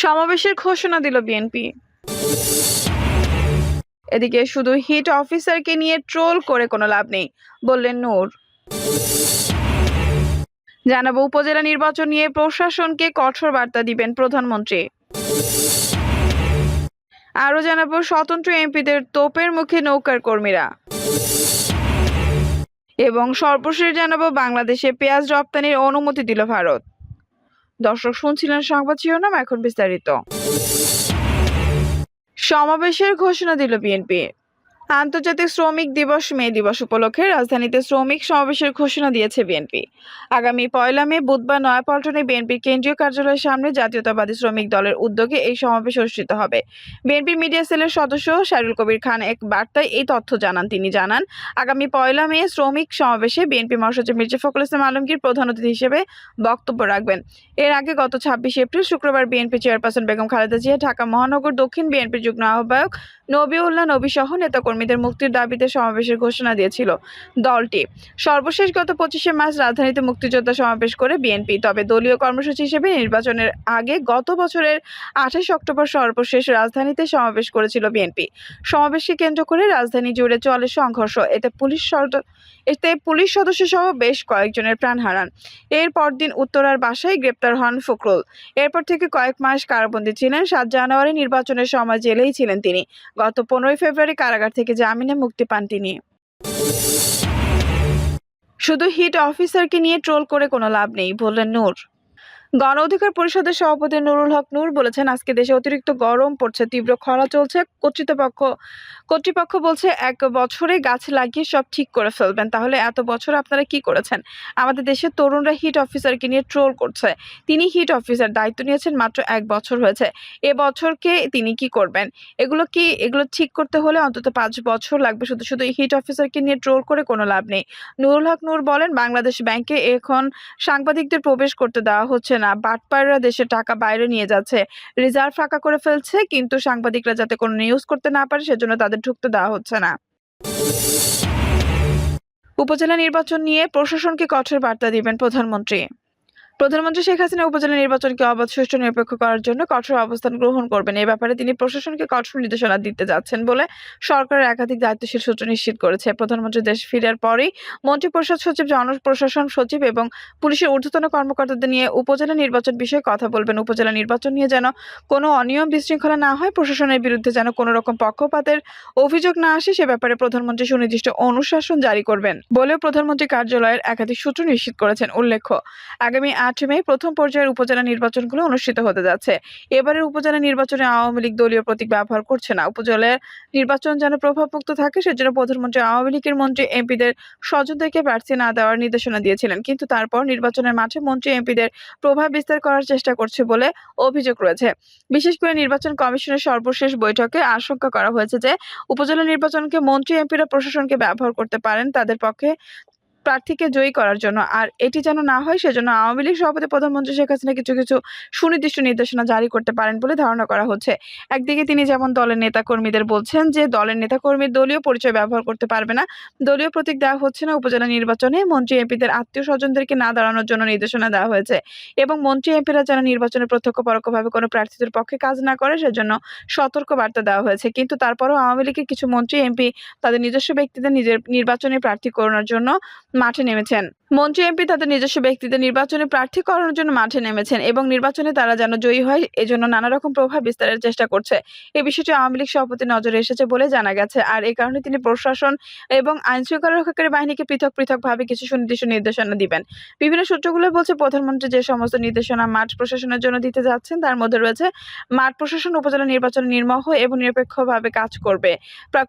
সমাবেশের ঘোষণা দিল বিএনপি। এদিকে শুধু হিট অফিসারকে নিয়ে ট্রোল করে কোনো লাভ নেই, বললেন নূর। জানাব উপজেলা নির্বাচন নিয়ে প্রশাসনকে কঠোর বার্তা দিবেন প্রধানমন্ত্রী। আরও জানাব স্বতন্ত্র এমপিদের তোপের মুখে নৌকার কর্মীরা। এবং সর্বশেষ জানাব বাংলাদেশে পেঁয়াজ রপ্তানির অনুমতি দিল ভারত। দর্শক শুনছিলেন সংবাদ শিরোনাম এখন বিস্তারিত। সমাবেশের ঘোষণা দিল বিএনপি। আন্তর্জাতিক শ্রমিক দিবস মে দিবস উপলক্ষে রাজধানীতে শ্রমিক সমাবেশের ঘোষণা দিয়েছে বিএনপি। আগামী পয়লা মে বুধবার নয়াপল্টনে বিএনপির কেন্দ্রীয় কার্যালয়ের সামনে জাতীয়তাবাদী শ্রমিক দলের উদ্যোগে এই সমাবেশ অনুষ্ঠিত হবে। বিএনপি মিডিয়া সেলের সদস্য শারুল কবির খান এক বার্তায় এই তথ্য জানান। তিনি জানান, আগামী পয়লা মে শ্রমিক সমাবেশে বিএনপি মহাসচিব মির্জা ফখরুল ইসলাম আলমগীর প্রধান অতিথি হিসেবে বক্তব্য রাখবেন। এর আগে গত ছাব্বিশে এপ্রিল শুক্রবার বিএনপি চেয়ারপারসন বেগম খালেদা জিয়া ঢাকা মহানগর দক্ষিণ বিএনপির যুগ্ম আহ্বায়ক নবিউল্লাহ নবী সহ নেতাকর্মীদের মুক্তির দাবিতে সমাবেশের ঘোষণা দিয়েছিল দলটি। সর্বশেষ গত পঁচিশে মার্চ রাজধানীতে মুক্তিযোদ্ধা সমাবেশ করে বিএনপি। তবে দলীয় কর্মসূচি হিসেবে নির্বাচনের আগে গত বছরের আঠাশ অক্টোবর সর্বশেষ রাজধানীতে সমাবেশ করেছিল বিএনপি। সমাবেশকে কেন্দ্র করে রাজধানী জুড়ে চলে সংঘর্ষ। এতে পুলিশ এতে পুলিশ সদস্য সহ বেশ কয়েকজনের প্রাণ হারান। এর পরদিন উত্তরার বাসায় গ্রেপ্তার হন ফখরুল। এরপর থেকে কয়েক মাস কারাবন্দী ছিলেন। সাত জানুয়ারি নির্বাচনের সময় জেলেই ছিলেন তিনি। গত পনেরোই ফেব্রুয়ারি কারাগার থেকে জামিনে মুক্তি পান তিনি। শুধু হিট অফিসারকে নিয়ে ট্রোল করে কোনো লাভ নেই, বললেন নূর। গণ অধিকার পরিষদের সভাপতি নুরুল হক নূর বলেছেন, আজকে দেশে অতিরিক্ত গরম পড়ছে, তীব্র খরা চলছে। কর্তৃপক্ষ কর্তৃপক্ষ বলছে এক বছরে গাছ লাগিয়ে সব ঠিক করে ফেলবেন। তাহলে এত বছর আপনারা কি করেছেন? আমাদের দেশের তরুণরা হিট অফিসারকে নিয়ে ট্রোল করছে। তিনি হিট অফিসার, দায়িত্ব নিয়েছেন মাত্র এক বছর হয়েছে। এ বছরকে তিনি কি করবেন? এগুলো কি, এগুলো ঠিক করতে হলে অন্তত পাঁচ বছর লাগবে। শুধু শুধু হিট অফিসারকে নিয়ে ট্রোল করে কোনো লাভ নেই। নুরুল হক নূর বলেন, বাংলাদেশ ব্যাংকে এখন সাংবাদিকদের প্রবেশ করতে দেওয়া হচ্ছে। না। বাটপাড়রা দেশে টাকা বাইরে নিয়ে যাচ্ছে। রিজার্ভ ফাঁকা করে ফেলছে, কিন্তু সাংবাদিকরা যাতে কোনো নিউজ করতে না পারে, সেজন্য তাদের ঢুকতে দেওয়া হচ্ছে না। উপজেলা নির্বাচন নিয়ে প্রশাসনকে কঠোর বার্তা দিবেন প্রধানমন্ত্রী। প্রধানমন্ত্রী শেখ হাসিনা উপজেলা নির্বাচনকে অবাধ, সুষ্ঠু, নিরপেক্ষ করার জন্য কঠোর অবস্থান গ্রহণ করবেন। এ ব্যাপারে তিনি প্রশাসনকে কঠোর নির্দেশনা দিতে যাচ্ছেন বলে সরকারের একাধিক দায়িত্বশীল সূত্র নিশ্চিত করেছে। প্রধানমন্ত্রী দেশ ফিরার পরেই মন্ত্রিপরিষদ সচিব, জনপ্রশাসন সচিব এবং পুলিশের ঊর্ধ্বতন কর্মকর্তাদের নিয়ে উপজেলা নির্বাচন বিষয়ে কথা বলবেন। উপজেলা নির্বাচন নিয়ে যেন কোনো অনিয়ম বিশৃঙ্খলা না হয়, প্রশাসনের বিরুদ্ধে যেন কোনো রকম পক্ষপাতের অভিযোগ না আসে, সে ব্যাপারে প্রধানমন্ত্রী সুনির্দিষ্ট অনুশাসন জারি করবেন বলেও প্রধানমন্ত্রী কার্যালয়ের একাধিক সূত্র নিশ্চিত করেছেন। উল্লেখ্য, আগামী আট মে প্রথম পর্যায়ের উপজেলা নির্বাচনগুলো অনুষ্ঠিত হতে যাচ্ছে। এবারের উপজেলা নির্বাচনে আওয়ামী লীগ দলীয় প্রতীক ব্যবহার করছে না। উপজেলার নির্বাচন যেন প্রভাবমুক্ত থাকে, সেজন্য প্রধানমন্ত্রী আওয়ামী লীগের মন্ত্রী এমপিদের স্বজনদেরকে প্রার্থী না দেওয়ার নির্দেশনা দিয়েছিলেন। কিন্তু তারপর নির্বাচনের মাঠে মন্ত্রী এমপিদের প্রভাব বিস্তার করার চেষ্টা করছে বলে অভিযোগ রয়েছে। বিশেষ করে নির্বাচন কমিশনের সর্বশেষ বৈঠকে আশঙ্কা করা হয়েছে যে, উপজেলা নির্বাচনকে মন্ত্রী, এমপিরা প্রশাসনকে ব্যবহার করতে পারেন, তাদের পক্ষে প্রার্থীকে জয়ী করার জন্য। আর এটি যেন না হয়, সেজন্য আওয়ামী লীগ সভাপতি প্রধানমন্ত্রী শেখ হাসিনা কিছু কিছু সুনির্দিষ্ট নির্দেশনা জারি করতে পারেন বলে ধারণা করা হচ্ছে। একদিকে তিনি যেমন দলের নেতাকর্মীদের বলছেন যে, দলের নেতাকর্মীর দলীয় পরিচয় ব্যবহার করতে পারবে না। দলীয় প্রতীক দেওয়া হচ্ছে না উপজেলা নির্বাচনে। মন্ত্রী এমপিদের আত্মীয় স্বজনদেরকে না দাঁড়ানোর জন্য নির্দেশনা দেওয়া হয়েছে এবং মন্ত্রী এমপিরা যেন নির্বাচনে প্রত্যক্ষ পরোক্ষভাবে কোনো প্রার্থীদের পক্ষে কাজ না করে, সেজন্য সতর্ক বার্তা দেওয়া হয়েছে। কিন্তু তারপরেও আওয়ামী লীগের কিছু মন্ত্রী, এমপি তাদের নিজস্ব ব্যক্তিদের নিজের নির্বাচনে প্রার্থী করানোর জন্য মাঠে নেমেছেন। মন্ত্রী এমপি তাদের নিজস্ব ব্যক্তিদের নির্বাচনে প্রার্থী করানোর জন্য মাঠে নেমেছেন এবং নির্বাচনে তারা যেন জয়ী হয়, এজন্য নানা রকম প্রভাব বিস্তারের চেষ্টা করছে। এই বিষয়টি আওয়ামী লীগ সভাপতি নজরে এসেছে বলে জানা গেছে। আর এই কারণে তিনি প্রশাসন এবং আইন শৃঙ্খলা রক্ষাকারী বাহিনীকে পৃথক পৃথকভাবে কিছু সুনির্দিষ্ট নির্দেশনা দিবেন। বিভিন্ন সূত্রগুলো বলছে, প্রধানমন্ত্রী যে সমস্ত নির্দেশনা মাঠ প্রশাসনের জন্য দিতে যাচ্ছেন, তার মধ্যে রয়েছে, মাঠ প্রশাসন, উপজেলা নির্বাচন নির্মহ এবং নিরপেক্ষভাবে কাজ করবে।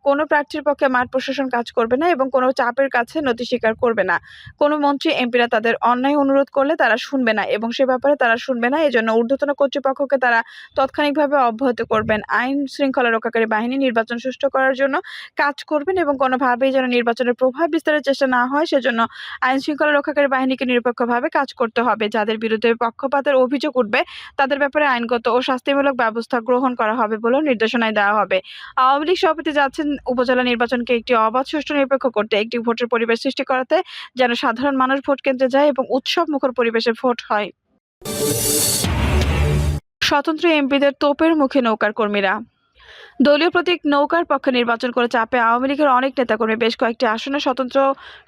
কোনো প্রার্থীর পক্ষে মাঠ প্রশাসন কাজ করবে না এবং কোনো চাপের কাছে নথি স্বীকার করবে না। কোনো মন্ত্রী, এমপিরা তাদের অন্যায় অনুরোধ করলে তারা শুনবে না এবং সে ব্যাপারে তারা শুনবে না। এজন্য ঊর্ধ্বতন কর্তৃপক্ষকে তারা তাৎক্ষণিকভাবে অব্যাহত করবেন। আইন শৃঙ্খলা রক্ষাকারী বাহিনী নির্বাচন সুষ্ঠু করার জন্য কাজ করবেন এবং কোনোভাবেই যেন নির্বাচনের প্রভাব বিস্তারের চেষ্টা না হয়, সেজন্য আইন শৃঙ্খলা রক্ষাকারী বাহিনীকে নিরপেক্ষভাবে কাজ করতে হবে। যাদের বিরুদ্ধে পক্ষপাতের অভিযোগ উঠবে, তাদের ব্যাপারে আইনগত ও শাস্তিমূলক ব্যবস্থা গ্রহণ করা হবে বলেও নির্দেশনায় দেওয়া হবে। আওয়ামী লীগ সভাপতি যাচ্ছেন উপজেলা নির্বাচনকে একটি অবাধ, সুষ্ঠু, নিরপেক্ষ করতে, একটি ভোটের পরিবেশ সৃষ্টি করাতে যেন সাধারণ মানুষ ভোট কেন্দ্রে যায় এবং উৎসব মুখর পরিবেশে ভোট হয়। স্বতন্ত্র এমপিদের তোপের মুখে নৌকার কর্মীরা। দলীয় প্রতীক নৌকার পক্ষে নির্বাচন করে চাপে আওয়ামী লীগের অনেক নেতাকর্মী, বেশ কয়েকটি আসনে স্বতন্ত্র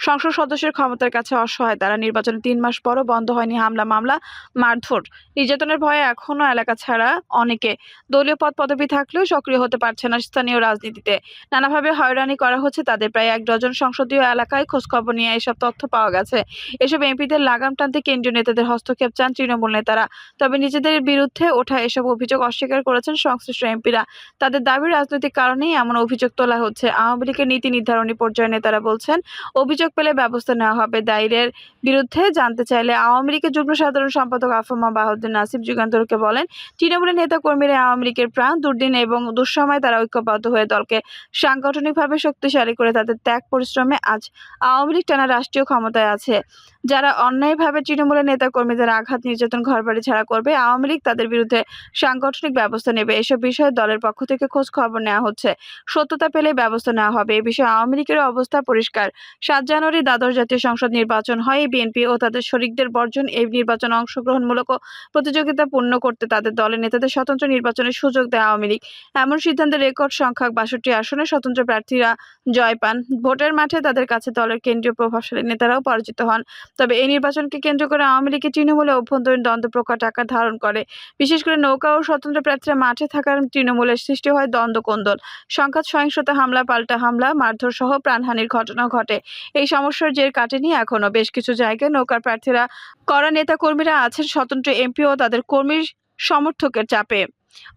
সংসদ সদস্যের ক্ষমতার কাছে অসহায়। তারা নির্বাচনে তিন মাস পরও বন্ধ হয়নি হামলা মামলা মারধর। নির্যাতনের ভয়ে এখনও এলাকা ছাড়া অনেকে দলীয় পদ পদবি থাকলেও সক্রিয় হতে পারছে না স্থানীয় রাজনীতিতে। নানাভাবে হয়রানি করা হচ্ছে তাদের। প্রায় এক ডজন সংসদীয় এলাকায় খোঁজখবর নিয়ে এসব তথ্য পাওয়া গেছে। এসব এমপিদের লাগাম টানতে কেন্দ্রীয় নেতাদের হস্তক্ষেপ চান তৃণমূল নেতারা। তবে নিজেদের বিরুদ্ধে ওঠা এসব অভিযোগ অস্বীকার করেছেন সংশ্লিষ্ট এমপিরা। তাদের দাবি, রাজনৈতিক কারণেই এমন অভিযোগ তোলা হচ্ছে। আওয়ামী লীগের নীতি নির্ধারণী পর্যায়ে নেতারা বলছেন, অভিযোগ পেলে ব্যবস্থা নেওয়া হবে। দায়েরের বিরুদ্ধে জানতে চাইলে আওয়ামী লীগের যুগ্ম সাধারণ সম্পাদক আফমা বাহাউদ্দিন নাসিব যুগান্তরকে বলেন, তৃণমূলের নেতা কর্মীরা আওয়ামী লীগের প্রাণ, দুর্দিন এবং দুঃসময় তারা ঐক্যবদ্ধ হয়ে দলকে সাংগঠনিকভাবে শক্তিশালী করে তাদের ত্যাগ পরিশ্রমে আজ আওয়ামী লীগ টানা রাষ্ট্রীয় ক্ষমতায় আছে। যারা অন্যায়ভাবে তৃণমূলের নেতা কর্মীদের আঘাত, নির্যাতন, ঘরবাড়ি ছাড়া করবে, আওয়ামী লীগ তাদের বিরুদ্ধে সাংগঠনিক ব্যবস্থা নেবে। এসব বিষয়ে দলের পক্ষ থেকে খোঁজ খবর নেওয়া হচ্ছে। সত্যতা পেলে ব্যবস্থা নেওয়া হবে। এ বিষয়ে আওয়ামী লীগের অবস্থা পরিষ্কার। সাত জানুয়ারি দ্বাদশ জাতীয় সংসদ নির্বাচন হয়। বিএনপি ও তাদের শরিকদের বর্জন এই নির্বাচনে অংশগ্রহণমূলক প্রতিযোগিতা পূর্ণ করতে তাদের দলের নেতাদের স্বতন্ত্র নির্বাচনের সুযোগ দেয় আওয়ামী লীগ। এমন সিদ্ধান্তে রেকর্ড সংখ্যক বাষট্টি আসনে স্বতন্ত্র প্রার্থীরা জয় পান। ভোটের মাঠে তাদের কাছে দলের কেন্দ্রীয় প্রভাবশালী নেতারাও পরাজিত হন। তবে এই নির্বাচনকে কেন্দ্র করে আওয়ামী লীগের তৃণমূলে অভ্যন্তরীণ দ্বন্দ্ব প্রকট আকার ধারণ করে। বিশেষ করে নৌকা ও স্বতন্ত্র প্রার্থীরা মাঠে থাকার তৃণমূলের সৃষ্টি হয় দ্বন্দ্ব কোন্দল সংঘাত, সহিংসতা, হামলা, পাল্টা হামলা, মারধর সহ প্রাণহানির ঘটনা ঘটে। এই সমস্যার জের কাটেনি এখনও। বেশ কিছু জায়গায় নৌকার প্রার্থীরা, করা নেতাকর্মীরা আছেন স্বতন্ত্র এমপি ও তাদের কর্মীর সমর্থকের চাপে।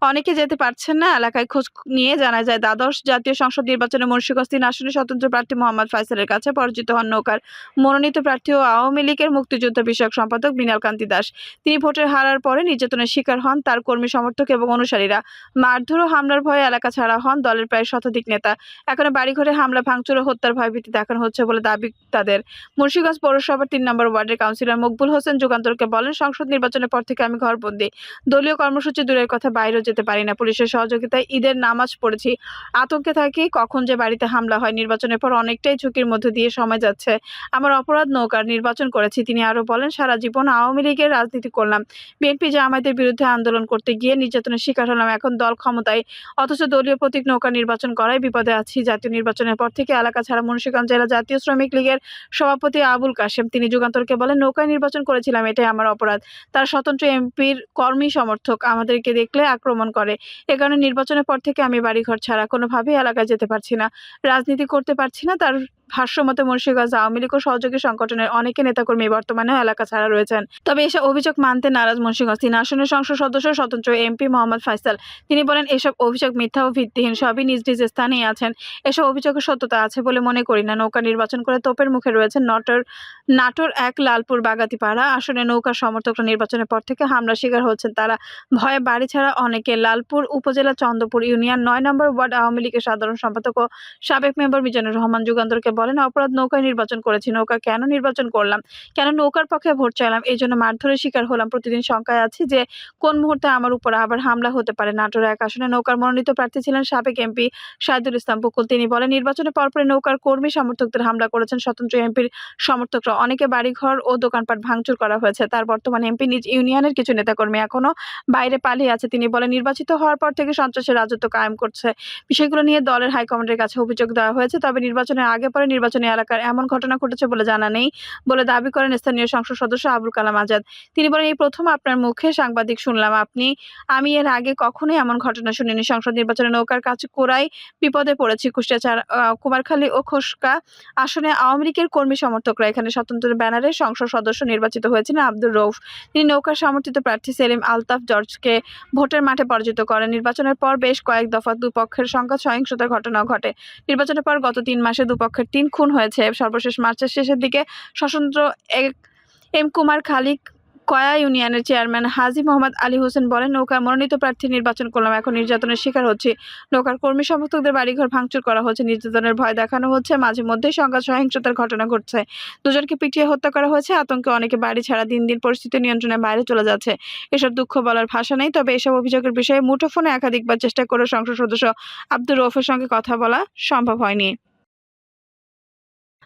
অনেকে যেতে পারছেন না, এলাকায় খোঁজ নিয়ে জানা যায় দ্বাদশ জাতীয় সংসদ নির্বাচনে মুন্সিগঞ্জ তিন আসনে স্বতন্ত্র প্রার্থী মোহাম্মদ ফাইসালের কাছে পরাজিত হন নৌকার মনোনীত প্রার্থী ও আওয়ামী লীগের মুক্তিযুদ্ধ বিষয়ক সম্পাদক বিনাল কান্তি দাস। তিনি ভোটে হারার পরে নির্যাতনের শিকার হন তার কর্মী সমর্থক এবং অনুসারীরা। মারধর ও হামলার ভয়ে এলাকা ছাড়া হন দলের প্রায় শতাধিক নেতা। এখনও বাড়িঘরে হামলা, ভাঙচুর ও হত্যার ভয়ভীতি দেখানো হচ্ছে বলে দাবি তাদের। মুন্সিগঞ্জ পৌরসভার তিন নম্বর ওয়ার্ডের কাউন্সিলর মকবুল হোসেন যুগান্তরকে বলেন, সংসদ নির্বাচনের পর থেকে আমি ঘরবন্দি। দলীয় কর্মসূচি দূরের কথা বাইরেও যেতে পারি না। পুলিশের সহযোগিতায় ঈদের নামাজ পড়েছি। আতঙ্কে থাকি কখন যে বাড়িতে হামলা হয়। নির্বাচনের পর অনেকটাই ঝুঁকির মধ্যে দিয়ে সময় যাচ্ছে। আমার অপরাধ নৌকার নির্বাচন করেছি। তিনি আরও বলেন, সারা জীবন আওয়ামী লীগের রাজনীতি করলাম। বিএনপি জামায়াতের বিরুদ্ধে আন্দোলন করতে গিয়ে নির্যাতনের শিকার হলাম। এখন দল ক্ষমতায়। অথচ দলীয় প্রতীক নৌকা নির্বাচন করায় বিপদে আছি। জাতীয় নির্বাচনের পর থেকে এলাকা ছাড়া মুন্সিগঞ্জ জেলা জাতীয় শ্রমিক লীগের সভাপতি আবুল কাশেম। তিনি যুগান্তরকে বলেন নৌকায় নির্বাচন করেছিলাম। এটাই আমার অপরাধ। তার স্বতন্ত্র এমপির কর্মী সমর্থক। আমাদেরকে দেখলে আক্রমণ করে। এ কারণে নির্বাচনের পর থেকে আমি বাড়িঘর ছাড়া কোনোভাবেই এলাকায় যেতে পারছি না। রাজনীতি করতে পারছি না, তার ভাষ্যমতে মুন্সিগঞ্জ আওয়ামী লীগ ও সহযোগী সংগঠনের অনেকে নেতাকর্মী বর্তমানেও এলাকা ছাড়া রয়েছেন। তবে এসব অভিযোগ মানতে নারাজ মুন্সিগঞ্জ তিন আসনের সংসদ সদস্য, স্বতন্ত্র এমপি মোহাম্মদ ফাইসাল। তিনি বলেন, এসব অভিযোগ মিথ্যা ও ভিত্তিহীন, সবই নিজ নিজ স্থানেই আছেন। এসব অভিযোগের সত্যতা আছে বলে মনে করি না। নৌকা নির্বাচন করে তোপের মুখে রয়েছেন নটর, নাটোর এক লালপুর বাগাতিপাড়া। আসনে নৌকা সমর্থকরা নির্বাচনের পর থেকে হামলা শিকার হচ্ছেন তারা। ভয়ে বাড়ি ছাড়া অনেকে লালপুর উপজেলা চন্দ্রপুর ইউনিয়ন নয় নম্বর ওয়ার্ড আওয়ামী লীগের সাধারণ সম্পাদক ও সাবেক মেম্বার মিজানুর রহমান যুগান্তরকে বলেন, অপরাধ নৌকায় নির্বাচন করেছি, নৌকা কেন নির্বাচন করলাম? কেন নৌকার পক্ষে ভোট চাইলাম? এই জন্য মারধরের শিকার হলাম, প্রতিদিন শঙ্কায় আছি যে কোন মুহূর্তে আমার উপর আবার হামলা হতে পারে। নাটোর এক আসনে নৌকার মনোনীত প্রার্থী ছিলেন সাবেক এমপি শাহিদুল ইসলাম বকুল। তিনি বলেন নির্বাচনের পরপরই নৌকার কর্মী সমর্থকদের হামলা করেছেন স্বতন্ত্র এমপির সমর্থকরা। অনেকে বাড়িঘর ও দোকানপাট ভাঙচুর করা হয়েছে। তার বর্তমান এমপি নিজ ইউনিয়নের কিছু নেতাকর্মী এখনও বাইরে পালিয়ে আছে। তিনি বলেন, নির্বাচিত হওয়ার পর থেকে সন্ত্রাসের রাজত্ব কায়েম করছে। বিষয়গুলো নিয়ে দলের হাইকমান্ডের কাছে অভিযোগ দেওয়া হয়েছে, তবে নির্বাচনের আগে পরে নির্বাচনী এলাকার এমন ঘটনা ঘটেছে বলে জানা নেই বলে দাবি করেন স্থানীয় সংসদ সদস্য আবুল কালাম আজাদ। তিনি বলেন, এই প্রথম আপনার মুখে সাংবাদিক শুনলাম আপনি। আমি এর আগে কখনোই এমন ঘটনা শুনিনি। সংসদ নির্বাচনে নৌকার কাছে কোরাই বিপদে পড়েছি। কুষ্টিয়া কুমারখালী ও খোসকা আসনে আওয়ামী লীগের কর্মী সমর্থকরা এখানে স্বতন্ত্র ব্যানারে সংসদ সদস্য নির্বাচিত হয়েছেন আব্দুর রৌফ তিনি নৌকার সমর্থিত প্রার্থী সেলিম আলতাফ জর্জকে ভোটের মাঠে পরাজিত করেন। নির্বাচনের পর বেশ কয়েক দফা দুপক্ষের সংখ্যা সহিংসতার ঘটনাও ঘটে। নির্বাচনের পর গত তিন মাসে দুপক্ষের তিন খুন হয়েছে সর্বশেষ মার্চের শেষের দিকে। সশস্ত্র এক- এম কুমার খালিক কয়া ইউনিয়নের চেয়ারম্যান হাজি মোহাম্মদ আলী হোসেন বলেন, নৌকা মনোনীত প্রার্থী নির্বাচন করলাম, এখন নির্যাতনের শিকার হচ্ছে। নৌকার কর্মী সমর্থকদের বাড়িঘর ভাঙচুর করা হচ্ছে, নির্যাতনের ভয় দেখানো হচ্ছে, মাঝে মধ্যেই সংঘাত সহিংসতার ঘটনা ঘটছে। দুজনকে পিটিয়ে হত্যা করা হয়েছে, আতঙ্কে অনেকে বাড়ি ছাড়া দিন দিন পরিস্থিতি নিয়ন্ত্রণের বাইরে চলে যাচ্ছে। এসব দুঃখ বলার ভাষা নেই, তবে এসব অভিযোগের বিষয়ে মুঠোফোনে একাধিকবার চেষ্টা করে সংসদ সদস্য আব্দুর রৌফের সঙ্গে কথা বলা সম্ভব হয়নি।